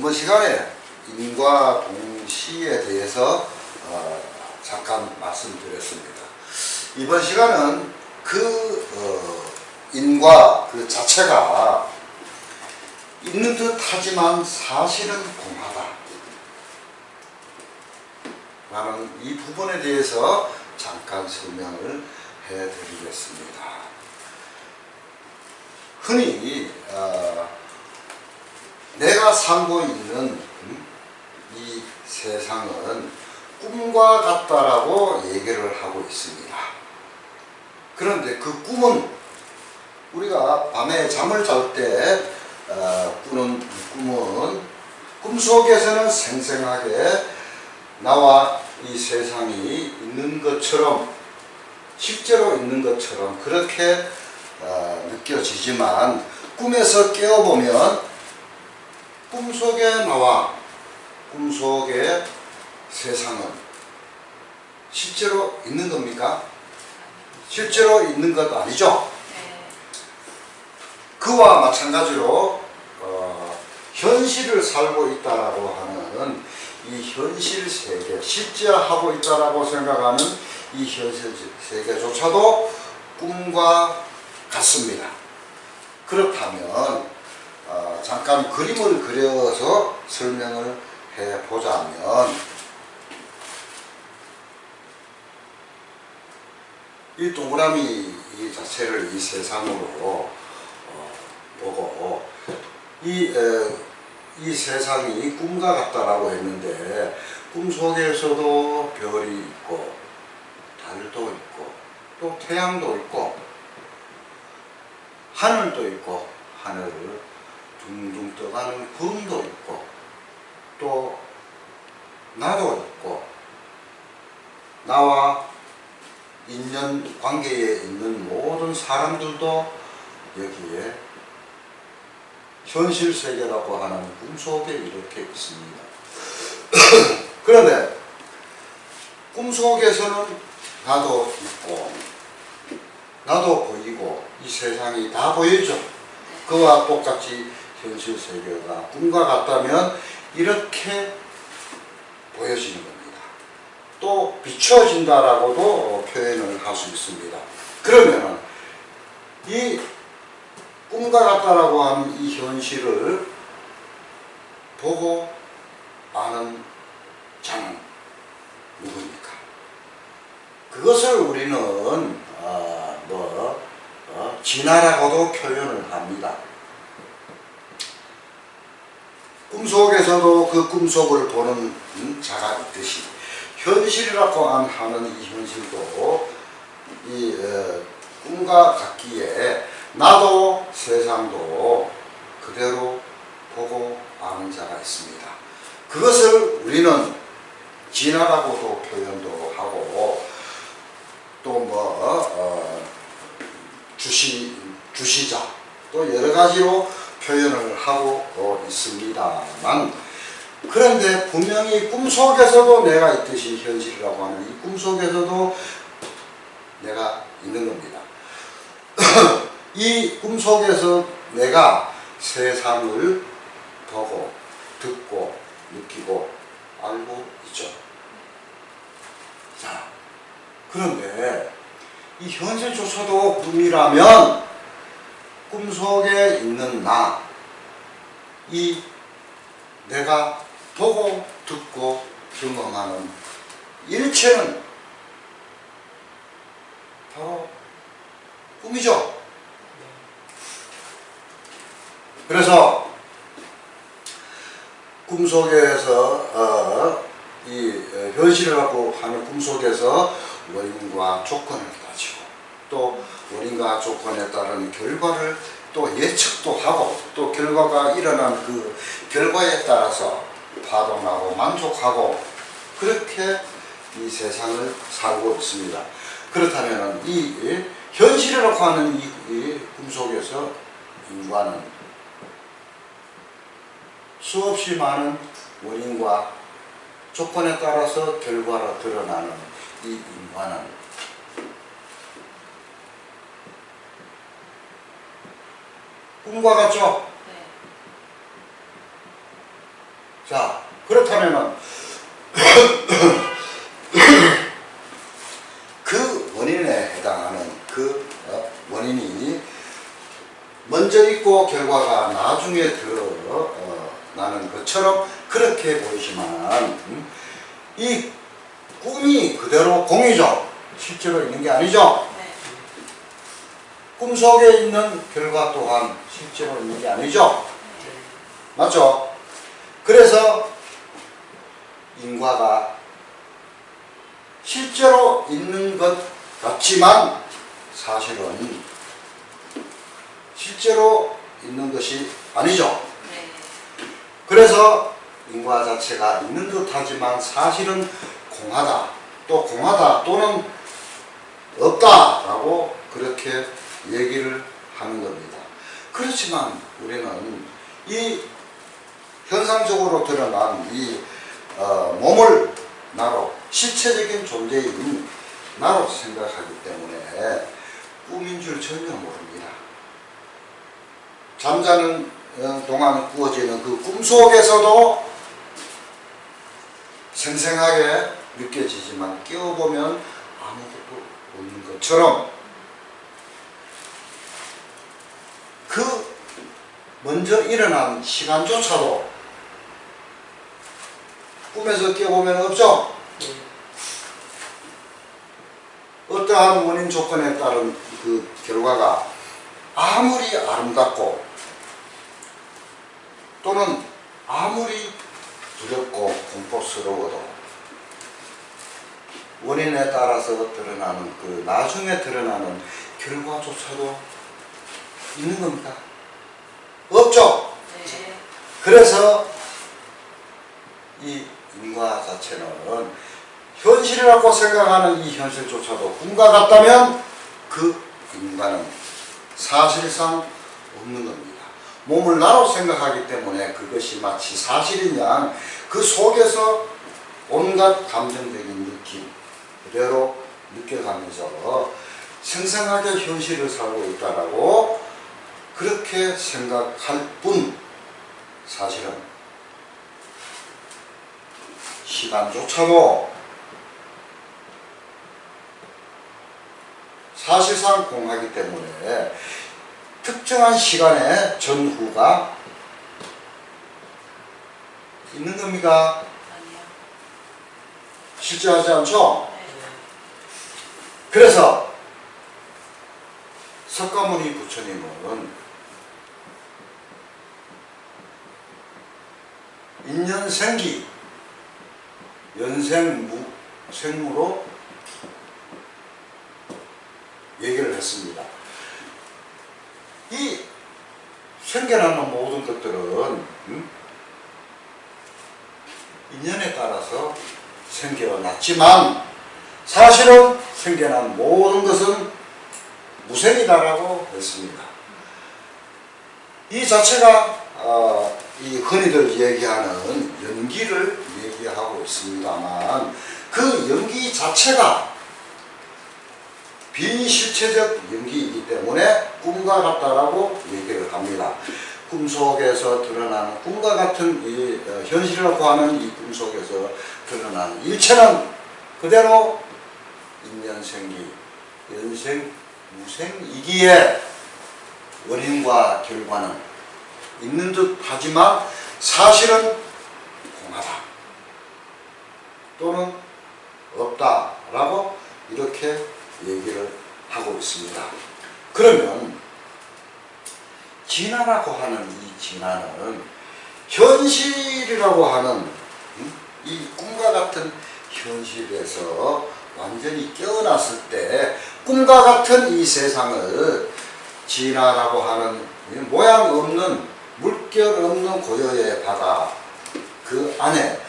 전번 시간에 인과 동시에 대해서 어, 잠깐 말씀드렸습니다. 이번 시간은 그 어, 인과 그 자체가 있는 듯 하지만 사실은 공하다. 라는 이 부분에 대해서 잠깐 설명을 해 드리겠습니다. 흔히 어, 내가 살고 있는 음, 이 세상은 꿈과 같다라고 얘기를 하고 있습니다. 그런데 그 꿈은 우리가 밤에 잠을 잘때 어, 꾸는 이 꿈은 꿈속에서는 생생하게 나와 이 세상이 있는 것처럼 실제로 있는 것처럼 그렇게 어, 느껴지지만 꿈에서 깨어보면 꿈속에 나와 꿈속의 세상은 실제로 있는 겁니까? 실제로 있는 것 아니죠? 네. 그와 마찬가지로 어, 현실을 살고 있다라고 하는 이 현실 세계, 실제하고 있다라고 생각하는 이 현실 세계조차도 꿈과 같습니다. 그렇다면 어, 잠깐 그림을 그려서 설명을 해보자면 이 동그라미 이 자체를 이 세상으로 어, 보고 이, 에, 이 세상이 꿈과 같다라고 했는데 꿈 속에서도 별이 있고 달도 있고 또 태양도 있고 하늘도 있고 하늘을 둥둥 떠가는 구름도 있고 또 나도 있고 나와 인연 관계에 있는 모든 사람들도 여기에 현실 세계라고 하는 꿈속에 이렇게 있습니다. 그런데 꿈속에서는 나도 있고 나도 보이고 이 세상이 다 보이죠. 그와 똑같이 현실 세계가 꿈과 같다면 이렇게 보여지는 겁니다. 또 비춰진다라고도 표현을 할 수 있습니다. 그러면 이 꿈과 같다라고 하는 이 현실을 보고 아는 자는 누구입니까? 그것을 우리는 어, 뭐 어, 진화라고도 표현을 합니다. 꿈속에서도 그 꿈속을 보는 음, 자가 있듯이 현실이라고 하는 이 현실도 이 어, 꿈과 같기에 나도 세상도 그대로 보고 아는 자가 있습니다. 그것을 우리는 진화라고도 표현도 하고 또뭐 어, 주시 주시자 또 여러 가지로 표현을 하고 어, 있습니다만 그런데 분명히 꿈속에서도 내가 있듯이 현실이라고 하는 이 꿈속에서도 내가 있는 겁니다. 이 꿈속에서 내가 세상을 보고 듣고 느끼고 알고 있죠. 자, 그런데 이 현실조차도 꿈이라면 꿈속에 있는 나, 이 내가 보고 듣고 경험하는 일체는 바로 꿈이죠. 그래서 꿈속에서 어, 이 어, 현실이라고 하는 꿈속에서 원인과 조건을 가지고 또 원인과 조건에 따른 결과를 또 예측도 하고 또 결과가 일어난 그 결과에 따라서 파동하고 만족하고 그렇게 이 세상을 살고 있습니다. 그렇다면 이 현실이라고 하는 이, 이 꿈속에서 인간은 수없이 많은 원인과 조건에 따라서 결과로 드러나는 이 인간은 꿈과 같죠? 네. 자, 그렇다면은 그 원인에 해당하는 그 어, 원인이 먼저 있고 결과가 나중에 드러나는 것처럼 그렇게 보이지만 음, 이 꿈이 그대로 공이죠. 실제로 있는 게 아니죠. 네. 꿈 속에 있는 결과 또한 실제로 있는 게 아니죠. 맞죠? 그래서 인과가 실제로 있는 것 같지만 사실은 실제로 있는 것이 아니죠. 네. 그래서 인과 자체가 있는 듯 하지만 사실은 공하다. 또 공하다 또는 없다라고 그렇게 얘기를 하는 겁니다. 그렇지만 우리는 이 현상적으로 드러난 이 어, 몸을 나로 실체적인 존재인 나로 생각하기 때문에 꿈인 줄 전혀 모릅니다. 잠자는 어, 동안 꾸어지는 그 꿈 속에서도 생생하게 느껴지지만 깨어보면 아무것도 없는 것처럼 그 먼저 일어난 시간조차도 꿈에서 깨어보면 없죠? 어떠한 원인 조건에 따른 그 결과가 아무리 아름답고 또는 아무리 두렵고 공포스러워도 원인에 따라서 드러나는 그 나중에 드러나는 결과조차도 있는 겁니다. 없죠? 네. 그래서 이 인과 자체는 현실이라고 생각하는 이 현실조차도 꿈과 같다면 그 인과는 사실상 없는 겁니다. 몸을 나로 생각하기 때문에 그것이 마치 사실인 양그 속에서 온갖 감정적인 느낌 그대로 느껴가면서 생생하게 현실을 살고 있다라고 그렇게 생각할 뿐 사실은 시간조차도 사실상 공하기 때문에 특정한 시간에 전후가 있는 겁니까? 아니요. 실제하지 않죠? 네. 그래서 석가모니 부처님은 인연생기 연생무 생무로 얘기를 했습니다. 이 생겨나는 모든 것들은 음? 인연에 따라서 생겨났지만 사실은 생겨난 모든 것은 무생이다라고 했습니다. 이 자체가 어, 이 흔히들 얘기하는 연기를 얘기하고 있습니다만 그 연기 자체가 비실체적 연기이기 때문에 꿈과 같다라고 얘기를 합니다. 꿈 속에서 드러나는 꿈과 같은 이 어, 현실이라고 하는 이 꿈 속에서 드러나는 일체는 그대로 인연생기, 연생, 무생이기에 원인과 결과는 있는 듯 하지만 사실은 공하다 또는 없다라고 이렇게 얘기를 하고 있습니다. 그러면 진화라고 하는 이 진화는 현실이라고 하는 음? 이 꿈과 같은 현실에서 완전히 깨어났을 때 꿈과 같은 이 세상을 진화라고 하는 이 모양 없는 물결 없는 고요의 바다 그 안에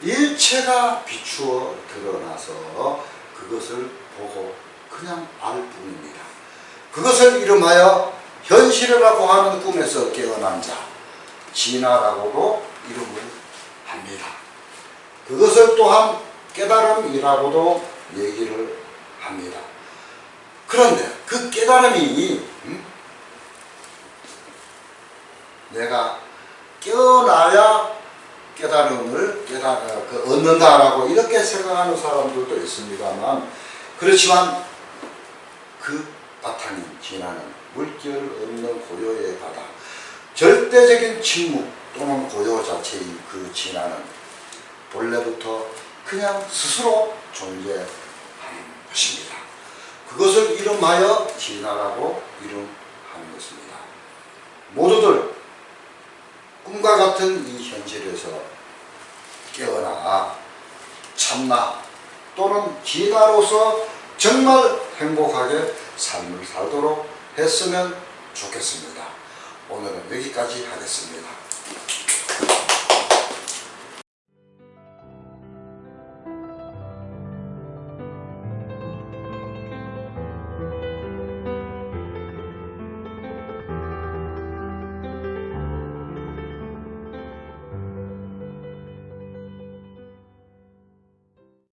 일체가 비추어 드러나서 그것을 보고 그냥 알 뿐입니다. 그것을 이름하여 현실이라고 하는 꿈에서 깨어난 자, 진화라고도 이름을 합니다. 그것을 또한 깨달음이라고도 얘기를 합니다. 그런데 그 깨달음이 음? 내가 깨어나야 얻는다라고 이렇게 생각하는 사람들도 있습니다만 그렇지만 그 바탕인 진화는 물결 없는 고요의 바다 절대적인 침묵 또는 고요 자체의 그 진화는 본래부터 그냥 스스로 존재하는 것입니다. 그것을 이름하여 진화라고 이름하는 것입니다. 모두들 꿈과 같은 이 현실에서 깨어나 참나 또는 진화로서 정말 행복하게 삶을 살도록 했으면 좋겠습니다. 오늘은 여기까지 하겠습니다.